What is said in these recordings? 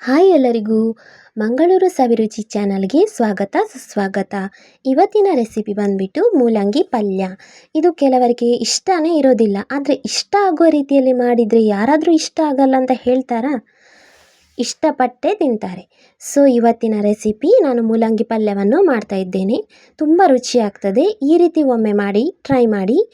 Hi ಎಲ್ಲರಿಗೂ ಮಂಗಳೂರು ಸವಿರುಚಿ ಚಾನಲ್ಗೆ ಸ್ವಾಗತ, ಸುಸ್ವಾಗತ. ಇವತ್ತಿನ ರೆಸಿಪಿ ಬಂದ್ಬಿಟ್ಟು ಮೂಲಂಗಿ ಪಲ್ಯ. ಇದು ಕೆಲವರಿಗೆ ಇಷ್ಟನೇ ಇರೋದಿಲ್ಲ, ಆದರೆ ಇಷ್ಟ ಆಗುವ ರೀತಿಯಲ್ಲಿ ಮಾಡಿದರೆ ಯಾರಾದರೂ ಇಷ್ಟ ಆಗಲ್ಲ ಅಂತ ಹೇಳ್ತಾರಾ? ಇಷ್ಟಪಟ್ಟೆ ತಿಂತಾರೆ. ಸೊ, ಇವತ್ತಿನ ರೆಸಿಪಿ ನಾನು ಮೂಲಂಗಿ ಪಲ್ಯವನ್ನು ಮಾಡ್ತಾ ಇದ್ದೇನೆ. ತುಂಬ ರುಚಿಯಾಗ್ತದೆ. ಈ ರೀತಿ ಒಮ್ಮೆ ಮಾಡಿ, ಟ್ರೈ ಮಾಡಿ.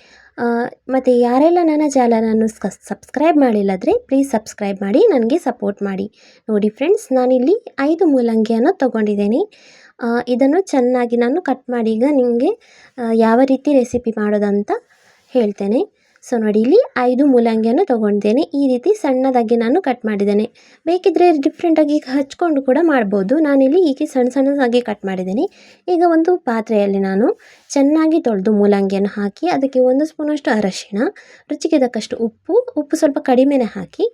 ಮತ್ತು ಯಾರೆಲ್ಲ ನನ್ನ ಚಾನಲನ್ನು ಸಬ್ಸ್ಕ್ರೈಬ್ ಮಾಡಿಲ್ಲದ್ರೆ ಪ್ಲೀಸ್ ಸಬ್ಸ್ಕ್ರೈಬ್ ಮಾಡಿ, ನನಗೆ ಸಪೋರ್ಟ್ ಮಾಡಿ. ನೋಡಿ ಫ್ರೆಂಡ್ಸ್ ನಾನಿಲ್ಲಿ ಐದು ಮೂಲಂಗಿಯನ್ನು ತೊಗೊಂಡಿದ್ದೇನೆ. ಇದನ್ನು ಚೆನ್ನಾಗಿ ನಾನು ಕಟ್ ಮಾಡಿ, ಈಗ ನಿಮಗೆ ಯಾವ ರೀತಿ ರೆಸಿಪಿ ಮಾಡೋದಂತ ಹೇಳ್ತೇನೆ. ಸೊ ನೋಡಿ, ಇಲ್ಲಿ ಐದು ಮೂಲಂಗಿಯನ್ನು ತೊಗೊಂಡಿದ್ದೇನೆ. ಈ ರೀತಿ ಸಣ್ಣದಾಗಿ ನಾನು ಕಟ್ ಮಾಡಿದ್ದೇನೆ. ಬೇಕಿದ್ದರೆ ಡಿಫ್ರೆಂಟಾಗಿ ಹಚ್ಕೊಂಡು ಕೂಡ ಮಾಡ್ಬೋದು. ನಾನಿಲ್ಲಿ ಹೀಗೆ ಸಣ್ಣ ಸಣ್ಣದಾಗಿ ಕಟ್ ಮಾಡಿದ್ದೀನಿ. ಈಗ ಒಂದು ಪಾತ್ರೆಯಲ್ಲಿ ನಾನು ಚೆನ್ನಾಗಿ ತೊಳೆದು ಮೂಲಂಗಿಯನ್ನು ಹಾಕಿ, ಅದಕ್ಕೆ ಒಂದು ಸ್ಪೂನಷ್ಟು ಅರಶಿಣ, ರುಚಿಗೆ ತಕ್ಕಷ್ಟು ಉಪ್ಪು ಉಪ್ಪು ಸ್ವಲ್ಪ ಕಡಿಮೆನೇ ಹಾಕಿ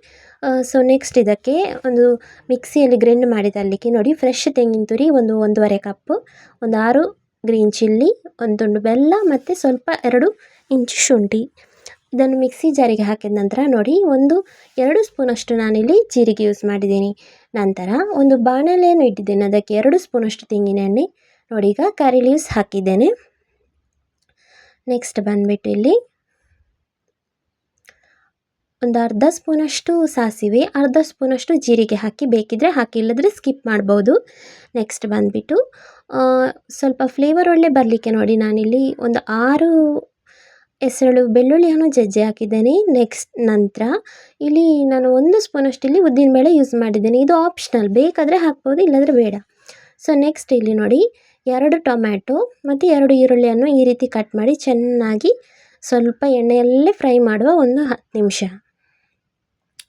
ಸೊ ನೆಕ್ಸ್ಟ್ ಇದಕ್ಕೆ ಒಂದು ಮಿಕ್ಸಿಯಲ್ಲಿ ಗ್ರೈಂಡ್ ಮಾಡಿದಲ್ಲಿಕ್ಕೆ ನೋಡಿ ಫ್ರೆಶ್ ತೆಂಗಿನ ತುರಿ, ಒಂದು ಒಂದೂವರೆ ಕಪ್ಪು ಒಂದು ಆರು ಗ್ರೀನ್ ಚಿಲ್ಲಿ ಒಂದು ತುಂಡು ಬೆಲ್ಲ, ಮತ್ತು ಸ್ವಲ್ಪ ಎರಡು ಇಂಚು ಶುಂಠಿ. ಇದನ್ನು ಮಿಕ್ಸಿ ಜಾರಿಗೆ ಹಾಕಿದ ನಂತರ ನೋಡಿ, ಒಂದು ಎರಡು ಸ್ಪೂನಷ್ಟು ನಾನಿಲ್ಲಿ ಜೀರಿಗೆ ಯೂಸ್ ಮಾಡಿದ್ದೀನಿ. ನಂತರ ಒಂದು ಬಾಣಲೆಯನ್ನು ಇಟ್ಟಿದ್ದೇನೆ. ಅದಕ್ಕೆ ಎರಡು ಸ್ಪೂನಷ್ಟು ತೆಂಗಿನ ಎಣ್ಣೆ. ನೋಡಿ, ಈಗ ಕರಿ ಲೀವ್ಸ್ ಹಾಕಿದ್ದೇನೆ. ನೆಕ್ಸ್ಟ್ ಬಂದುಬಿಟ್ಟು ಇಲ್ಲಿ ಒಂದು ಅರ್ಧ ಸ್ಪೂನಷ್ಟು ಸಾಸಿವೆ, ಅರ್ಧ ಸ್ಪೂನಷ್ಟು ಜೀರಿಗೆ ಹಾಕಿ ಬೇಕಿದ್ದರೆ ಹಾಕಿ ಇಲ್ಲದ್ರೆ ಸ್ಕಿಪ್ ಮಾಡ್ಬೋದು. ನೆಕ್ಸ್ಟ್ ಬಂದುಬಿಟ್ಟು ಸ್ವಲ್ಪ ಫ್ಲೇವರ್ ಒಳ್ಳೆ ಬರಲಿಕ್ಕೆ ನೋಡಿ, ನಾನಿಲ್ಲಿ ಒಂದು ಆರು ಹೆಸರು ಬೆಳ್ಳುಳ್ಳಿಯನ್ನು ಜಜ್ಜಿ ಹಾಕಿದ್ದೇನೆ. ನೆಕ್ಸ್ಟ್ ನಂತರ ಇಲ್ಲಿ ನಾನು ಒಂದು ಸ್ಪೂನಷ್ಟು ಇಲ್ಲಿ ಉದ್ದಿನಬೇಳೆ ಯೂಸ್ ಮಾಡಿದ್ದೇನೆ. ಇದು ಆಪ್ಷನಲ್ ಬೇಕಾದರೆ ಹಾಕ್ಬೋದು, ಇಲ್ಲಾಂದರೆ ಬೇಡ. ಸೊ ನೆಕ್ಸ್ಟ್ ಇಲ್ಲಿ ನೋಡಿ, ಎರಡು ಟೊಮ್ಯಾಟೊ ಮತ್ತು ಎರಡು ಈರುಳ್ಳಿಯನ್ನು ಈ ರೀತಿ ಕಟ್ ಮಾಡಿ ಚೆನ್ನಾಗಿ ಸ್ವಲ್ಪ ಎಣ್ಣೆಯಲ್ಲೇ ಫ್ರೈ ಮಾಡುವ ಒಂದು ಹತ್ತು ನಿಮಿಷ.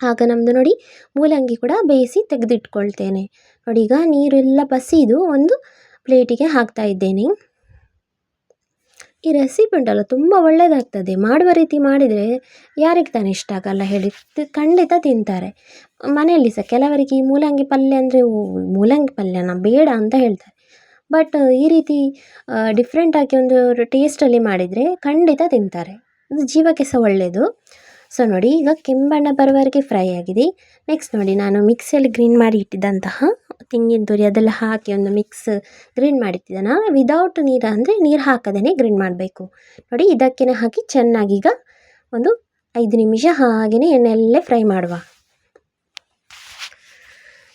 ಆಗ ನಮ್ಮದು ನೋಡಿ, ಮೂಲಂಗಿ ಕೂಡ ಬೇಯಿಸಿ ತೆಗೆದಿಟ್ಕೊಳ್ತೇನೆ. ನೋಡಿ, ಈಗ ನೀರೆಲ್ಲ ಬಸಿದು ಒಂದು ಪ್ಲೇಟಿಗೆ ಹಾಕ್ತಾ ಇದ್ದೇನೆ. ಈ ರೆಸಿಪಿ ಉಂಟಲ್ಲ, ತುಂಬ ಒಳ್ಳೆಯದಾಗ್ತದೆ ಮಾಡುವ ರೀತಿ ಮಾಡಿದರೆ ಯಾರಿಗೆ ತಾನೇ ಇಷ್ಟ ಆಗಲ್ಲ ಹೇಳಿ ಖಂಡಿತ ತಿಂತಾರೆ. ಮನೆಯಲ್ಲಿ ಸಹ ಕೆಲವರಿಗೆ ಈ ಮೂಲಂಗಿ ಪಲ್ಯ ಅಂದರೆ ಮೂಲಂಗಿ ಪಲ್ಯನ ಬೇಡ ಅಂತ ಹೇಳ್ತಾರೆ. ಬಟ್ ಈ ರೀತಿ ಡಿಫ್ರೆಂಟಾಗಿ ಒಂದು ಟೇಸ್ಟಲ್ಲಿ ಮಾಡಿದರೆ ಖಂಡಿತ ತಿಂತಾರೆ. ಇದು ಜೀವಕ್ಕೆ ಸಹ ಒಳ್ಳೆಯದು ಸೊ ನೋಡಿ, ಈಗ ಕೆಂಬಣ್ಣ ಬರುವವರೆಗೆ ಫ್ರೈ ಆಗಿದೆ. ನೆಕ್ಸ್ಟ್ ನೋಡಿ, ನಾನು ಮಿಕ್ಸಿಯಲ್ಲಿ ಗ್ರೀನ್ ಮಾಡಿ ಇಟ್ಟಿದ್ದಂತಹ ತೆಂಗಿನ ತುರಿ ಅದೆಲ್ಲ ಹಾಕಿ ಒಂದು ಮಿಕ್ಸ್ ಗ್ರೀನ್ ಮಾಡಿಟ್ಟಿದ್ದಾನ ವಿದೌಟ್ ನೀರು ಅಂದರೆ ನೀರು ಹಾಕದೇ ಗ್ರೀನ್ ಮಾಡಬೇಕು. ನೋಡಿ ಇದಕ್ಕೇ ಹಾಕಿ ಚೆನ್ನಾಗಿ ಈಗ ಒಂದು ಐದು ನಿಮಿಷ ಹಾಗೆಯೇ ಎಣ್ಣೆಯಲ್ಲೇ ಫ್ರೈ ಮಾಡುವ.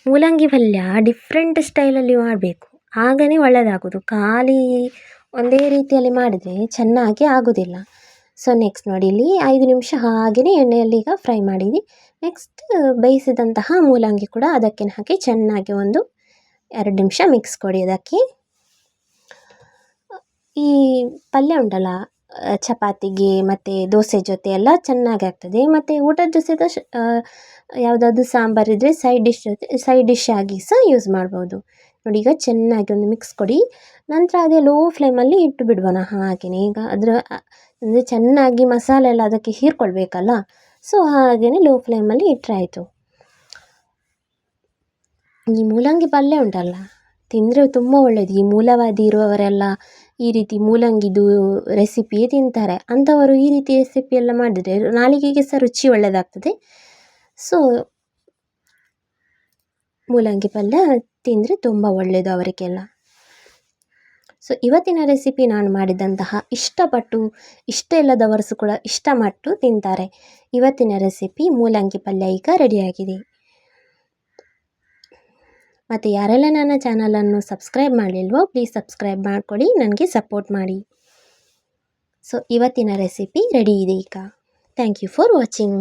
ಮೂಲಂಗಿ ಪಲ್ಯ ಡಿಫ್ರೆಂಟ್ ಸ್ಟೈಲಲ್ಲಿ ಮಾಡಬೇಕು. ಆಗನೇ ಒಳ್ಳೆಯದಾಗೋದು ಖಾಲಿ ಒಂದೇ ರೀತಿಯಲ್ಲಿ ಮಾಡಿದರೆ ಚೆನ್ನಾಗಿ ಆಗೋದಿಲ್ಲ. ಸೊ ನೆಕ್ಸ್ಟ್ ನೋಡಿ, ಇಲ್ಲಿ ಐದು ನಿಮಿಷ ಹಾಗೆಯೇ ಎಣ್ಣೆಯಲ್ಲಿ ಈಗ ಫ್ರೈ ಮಾಡಿದ್ವಿ. ನೆಕ್ಸ್ಟ್ ಬೇಯಿಸಿದಂತಹ ಮೂಲಂಗಿ ಕೂಡ ಅದಕ್ಕೆ ಹಾಕಿ ಚೆನ್ನಾಗಿ ಒಂದು ಎರಡು ನಿಮಿಷ ಮಿಕ್ಸ್ ಕೊಡಿ ಅದಕ್ಕೆ. ಈ ಪಲ್ಯ ಉಂಟಲ್ಲ ಚಪಾತಿಗೆ ಮತ್ತು ದೋಸೆ ಜೊತೆ ಎಲ್ಲ ಚೆನ್ನಾಗಿ ಆಗ್ತದೆ. ಮತ್ತು ಊಟದ ಜೊತೆ ಯಾವುದಾದ್ರು ಸಾಂಬಾರಿದ್ದರೆ ಸೈಡ್ ಡಿಶ್ ಜೊತೆ ಸೈಡ್ ಡಿಶ್ ಆಗಿ ಸಹ ಯೂಸ್ ಮಾಡ್ಬೋದು. ನೋಡಿ, ಈಗ ಚೆನ್ನಾಗಿ ಒಂದು ಮಿಕ್ಸ್ ಕೊಡಿ. ನಂತರ ಅದೇ ಲೋ ಫ್ಲೇಮಲ್ಲಿ ಇಟ್ಟು ಬಿಡ್ಬೋಣ ಹಾಗೆಯೇ ಈಗ ಅದರ ಅಂದರೆ ಚೆನ್ನಾಗಿ ಮಸಾಲೆ ಎಲ್ಲ ಅದಕ್ಕೆ ಹೀರ್ಕೊಳ್ಬೇಕಲ್ಲ? ಸೊ ಹಾಗೆಯೇ ಲೋ ಫ್ಲೇಮಲ್ಲಿ ಇಟ್ಟರಾಯಿತು ಈ ಮೂಲಂಗಿ ಪಲ್ಯ ಉಂಟಲ್ಲ? ತಿಂದರೆ ತುಂಬ ಒಳ್ಳೆಯದು ಈ ಮೂಲವಾದಿ ಇರುವವರೆಲ್ಲ ಈ ರೀತಿ ಮೂಲಂಗಿದು ರೆಸಿಪಿಯೇ ತಿಂತಾರೆ. ಅಂಥವರು ಈ ರೀತಿ ರೆಸಿಪಿ ಎಲ್ಲ ಮಾಡಿದರೆ ನಾಲಿಗೆಗೆ ಸಹ ರುಚಿ ಒಳ್ಳೆಯದಾಗ್ತದೆ ಸೊ ಮೂಲಂಗಿ ಪಲ್ಯ ತಿಂದರೆ ತುಂಬ ಒಳ್ಳೆಯದು ಅವರಿಗೆಲ್ಲ. ಸೊ ಇವತ್ತಿನ ರೆಸಿಪಿ ನಾನು ಮಾಡಿದಂತಹ ಇಷ್ಟಪಟ್ಟು ಇಷ್ಟ ಇಲ್ಲದವರು ಕೂಡ ಇಷ್ಟಪಟ್ಟು ತಿಂತಾರೆ. ಇವತ್ತಿನ ರೆಸಿಪಿ ಮೂಲಂಗಿ ಪಲ್ಯ ಈಗ ರೆಡಿಯಾಗಿದೆ. ಮತ್ತು ಯಾರೆಲ್ಲ ನನ್ನ ಚಾನಲನ್ನು ಸಬ್ಸ್ಕ್ರೈಬ್ ಮಾಡಲಿಲ್ವೋ ಪ್ಲೀಸ್ ಸಬ್ಸ್ಕ್ರೈಬ್ ಮಾಡ್ಕೊಳ್ಳಿ ನನಗೆ ಸಪೋರ್ಟ್ ಮಾಡಿ. ಸೊ ಇವತ್ತಿನ ರೆಸಿಪಿ ರೆಡಿ ಇದೆ ಈಗ. Thank you for watching